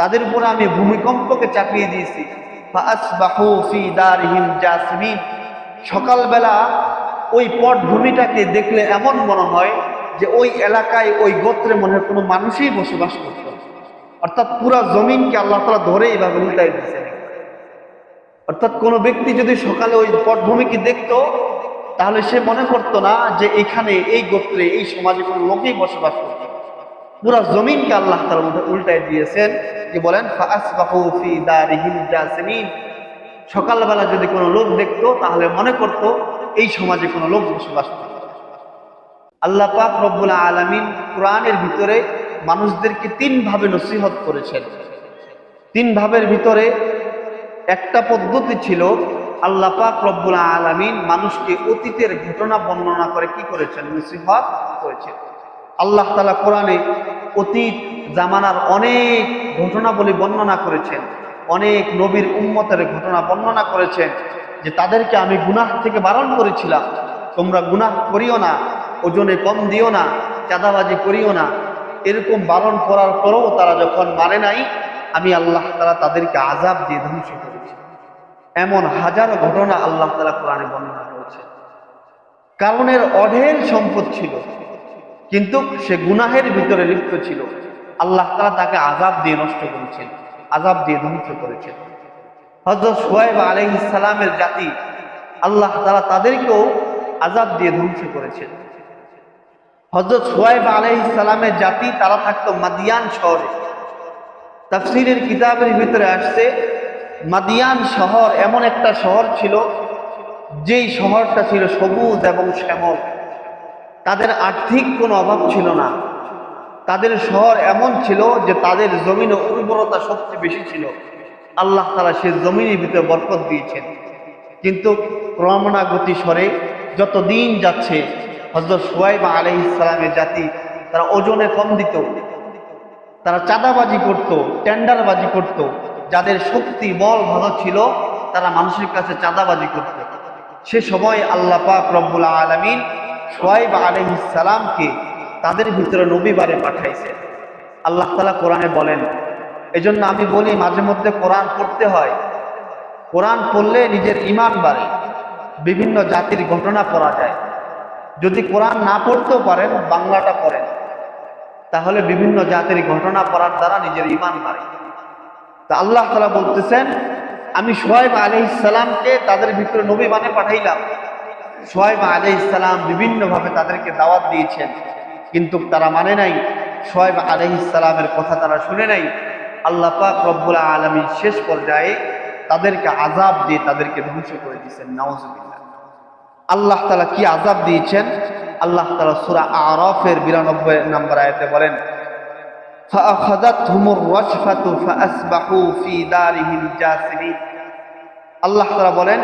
তাদের উপর আমি ভূমিকম্পকে চাপিয়ে দিয়েছি। সকালবেলা ওই পটভূমিটাকে দেখলে এমন মনে হয় যে ওই এলাকায় ওই গোত্রে মনে হয় কোনো মানুষই বসবাস করত। অর্থাৎ পুরো জমিনকে আল্লাহ তালা ধরে এইভাবে উল্টাই দিয়েছেন। অর্থাৎ কোনো ব্যক্তি যদি সকালে ওই পটভূমিকে দেখত, তাহলে সে মনে করতো না যে এখানে এই গোত্রে, এই সমাজে কোনো লোকেই বসবাস করত পুরা জমিনকে আল্লাহ তালা উল্টাই দিয়েছেন। যে বলেন? সকালবেলা যদি কোনো লোক দেখতো, তাহলে মনে করতো এই সমাজে কোনো লোক বসবাস করত আল্লাহ পাক রব্বুল আলামিন কোরআনের ভিতরে মানুষদেরকে তিন ভাবে নসিহত করেছেন। তিন ভাবের ভিতরে একটা পদ্ধতি ছিল, আল্লাহ পাক রব্বুল আলামিন মানুষকে অতীতের ঘটনা বর্ণনা করে কি করেছেন? নসিহত করেছেন। আল্লাহ তালা কোরআনে অতীত জামানার অনেক ঘটনাবলী বর্ণনা করেছেন। অনেক নবীর উম্মতের ঘটনা বর্ণনা করেছেন যে তাদেরকে আমি গুনাহ থেকে বারণ করেছিলাম। তোমরা গুনাহ করিও না, ওজনে কম দিও না, চাঁদাবাজি করিও না। এরকম বারণ করার পরেও তারা যখন মানে নাই, আমি আল্লাহ তালা তাদেরকে আজাব দিয়ে ধ্বংস করেছি। এমন হাজারো ঘটনা আল্লাহ তালা কোরআনে বর্ণনা করেছে কারণের অঢেল সম্পদ ছিল। কিন্তু সে গুনাহের ভিতরে লিপ্ত ছিল। আল্লাহ তালা তাকে আজাব দিয়ে নষ্ট করেছেন আজাব দিয়ে ধ্বংস করেছেন। হজরত সোয়েব আলহ ইসালামের জাতি আল্লাহ তালা তাদেরকেও আজাব দিয়ে ধ্বংস করেছেন। হজরত সোয়েব আলহ ইসালামের জাতি তারা থাকতো মাদিয়ান শহরে। তাফসিরের কিতাবের ভিতরে আসছে, মাদিয়ান শহর এমন একটা শহর ছিল, যেই শহরটা ছিল সবুজ এবং শ্যামল। তাদের আর্থিক কোনো অভাব ছিল না। তাদের শহর এমন ছিল যে তাদের জমিনে উর্বরতা সবচেয়ে বেশি ছিল। আল্লাহ তারা সে জমিনের ভিতরে বরকত দিয়েছেন। কিন্তু ক্রমণাগতি স্বরে যত দিন যাচ্ছে হজরত সোয়াইব আলহ ইসলামের জাতি, তারা ওজনে কম দিত। তারা চাঁদাবাজি করত, টেন্ডারবাজি করত। যাদের শক্তি, বল ভালো ছিল, তারা মানুষের কাছে চাঁদাবাজি করত। সে সময় আল্লাহ পাক আলমিন সোয়াইব আলহ ইসালামকে তাদের ভিতরে নবীবারে পাঠাইছে আল্লাহ তালা কোরআনে বলেন, এজন্য আমি বলি, মাঝে মধ্যে কোরআন পড়তে হয়। কোরআন পড়লে নিজের ইমান বাড়ে, বিভিন্ন জাতির ঘটনা পড়া যায়। যদি কোরআন না পড়তেও পারেন, বাংলাটা পড়েন। তাহলে বিভিন্ন জাতির ঘটনা পড়ার দ্বারা নিজের ইমান বাড়ে। তা আল্লাহ তালা বলতেছেন, আমি সোহেব আলি ইসালামকে তাদের ভিতরে নবী মানে পাঠাইলাম। সোয়েব আলি ইসলাম বিভিন্নভাবে তাদেরকে দাওয়াত দিয়েছেন, কিন্তু তারা মানে নাই সোয়েব আলি ইসলামের কথা তারা শুনে নাই। আল্লাহ পাক রব্বুল আলমী শেষ পর্যায়ে তাদেরকে আজাব দিয়ে তাদেরকে ধ্বংস করে দিয়েছেন নওয়াজ আল্লাহ তালা কি আজাব দিয়েছেন? আল্লাহ তালা সুরা আরফের বিরানব্বই নম্বর আয়তে বলেন আল্লাহ তালা বলেন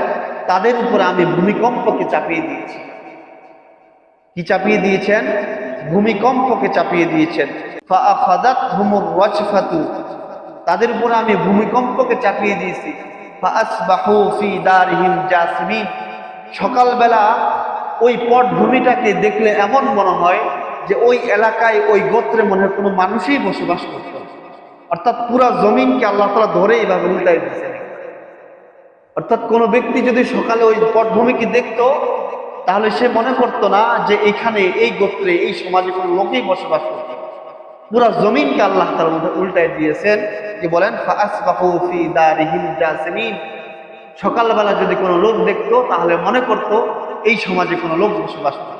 তাদের উপর আমি ভূমিকম্পকে চাপিয়ে দিয়েছি। কি চাপিয়ে দিয়েছেন? ভূমিকম্পকে চাপিয়ে দিয়েছেন। তাদের উপর আমি ভূমিকম্পকে চাপিয়ে দিয়েছি। সকালবেলা ওই পটভূমিটাকে দেখলে এমন মনে হয় যে ওই এলাকায় ওই গোত্রে মনে হয় কোনো মানুষই বসবাস করত অর্থাৎ পুরা জমিনকে আল্লাহ তালা ধরে এইভাবে উল্টাই দিয়েছেন। অর্থাৎ কোনো ব্যক্তি যদি সকালে ওই পটভূমিকে দেখতো, তাহলে সে মনে করতো না যে এখানে এই গোত্রে, এই সমাজে কোনো লোকেই বসবাস করত পুরা জমিনকে আল্লাহ তার উল্টায় দিয়েছেন যে বলেন সকালবেলা যদি কোনো লোক দেখতো, তাহলে মনে করতো এই সমাজে কোনো লোক বসবাস করত